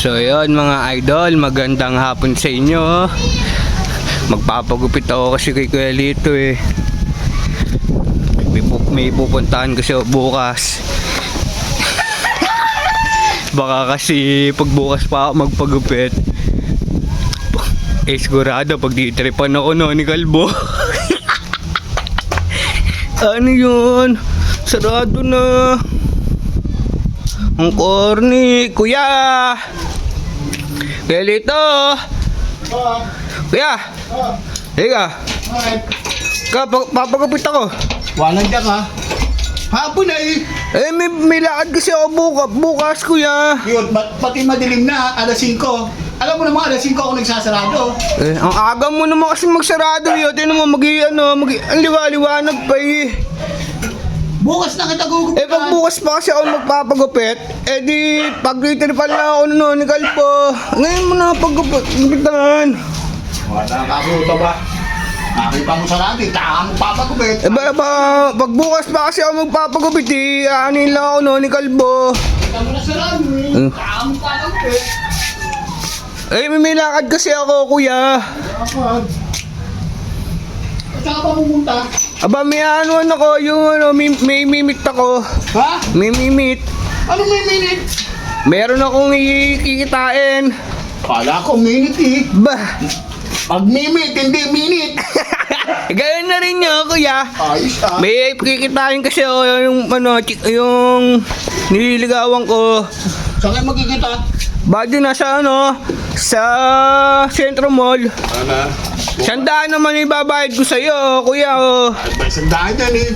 So yun mga idol, magandang hapon sa inyo. Magpapagupit ako kasi kay Kuya Lito eh. May, pu- may pupuntahan kasi bukas. Baka kasi pagbukas pa ako magpagupit. Eh sigurado pag ditripan ako no ni Kalbo. ano yun? Sarado na. Ang corny, kuya. Kuya Lito. Kuya. Higa. Ka, pa- papagupit ako. Walang diyan ka. Hapon na eh. Eh, may, may lakad kasi ako buka, bukas, kuya. Yun, ba't pati madilim na, alas 5. Alam mo naman, alas 5 ako nagsasarado. Eh, ang aga mo naman kasi magsarado yun. Tinan mo, mag ano, mag ang liwa-liwanag pa eh. Bukas na kita gugupitan. Eh, pag bukas pa kasi ako magpapagupit, eh di, pag pa na ako no, ni Kalpo. Ngayon mo na paggupitan. Wala ka puto ba? Nakita mo sarado, eh. Taka mo papagupit. Eh, ba, ba, pag bukas pa kasi ako magpapagupit, eh, aanin lang ako no, ni Kalbo. Nakita mo na sarado eh. Hmm. Taka mo papagupit. Eh, may, lakad kasi ako, kuya. Kapag. At saka pa pumunta. Aba, may ano ako, yung ano, may, may mimit ako. Ha? May mimit. Ano may minute? Meron akong ikikitain. Kala ko minute eh. Bah, Pag minute, hindi minute. gano'n na rin yun, kuya. Ayos ah. May kikitain kasi ako yung, ano, yung nililigawan ko. Saan kayo magkikita? Bado na sa ano, sa Centro Mall. Ano? Sandaan naman ibabayad ko sa'yo, kuya. Oh. Ay, may sandaan yan eh.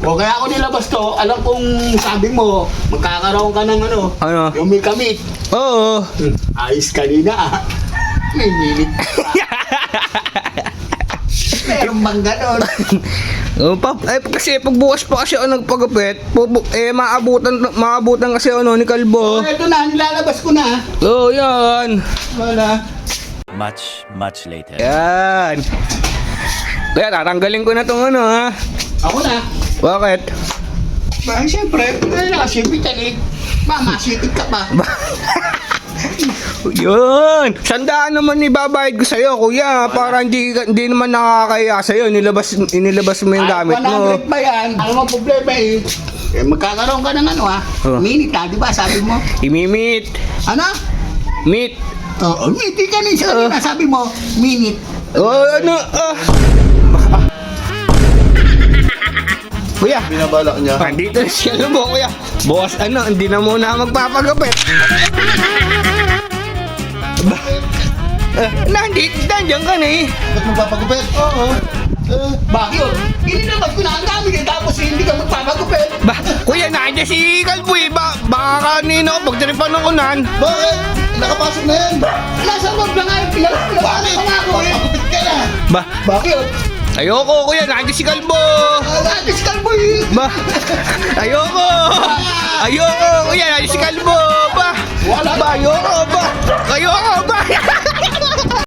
O kaya ako nilabas to, alam kong sabi mo, magkakaroon ka ng ano, Ano? yung may kamit. Oo. Ayos kanina ah. May minute pa. Meron bang ganon? Oh, pa, eh, kasi pagbukas pa kasi ako nagpagupit, pubu- eh maabutan maabutan kasi ako no, ni Kalbo. eto na, nilalabas ko na. Oo, oh, yan. Wala. Much, much later. Yan. Kaya tatanggalin ko na tong ano ha. Ako na. Bakit? Ba, siyempre, ay nakasipitan eh. Ba, masipit ka pa. Yun! Sandaan naman ibabayad ko sa'yo, kuya. Para hindi, ka- hindi naman nakakaya sa'yo. Nilabas, inilabas mo yung gamit mo. 100 ba yan? Ano mo problema eh? Eh, magkakaroon ka ng ano ah. Oh. Minute ah, di ba? Sabi mo. Imimit. Ano? Meet. Oo, oh, minute ka rin. Sabi, Oh. sabi mo, minute. Oh, ano? Ah. Kuya, Binabalak niya. Andito na siya mo, kuya. Boss, ano, hindi na muna magpapagapit. Ba? Eh, nandito, nandiyan ka na eh. Ba't magpapagupit? Oo. Eh, bakit? Inilabas ko na ang gamit eh, tapos hindi ka magpapagupit. Ba, kuya, nandiyan si Kalbo eh. Ba, baka kanina ako pagdaripan ng unan. Bakit? Nakapasok na yan. Nasa loob na nga yung pinag- Bakit? Magpapagupit ka na. Ba, Bakit? Ayoko kuya, si Kalbo. Natis ka mo eh. Ba, ayoko. Ayoko, kuya, si Kalbo. Ba, Wala ba, ayoko, ba. Ayoko, ba.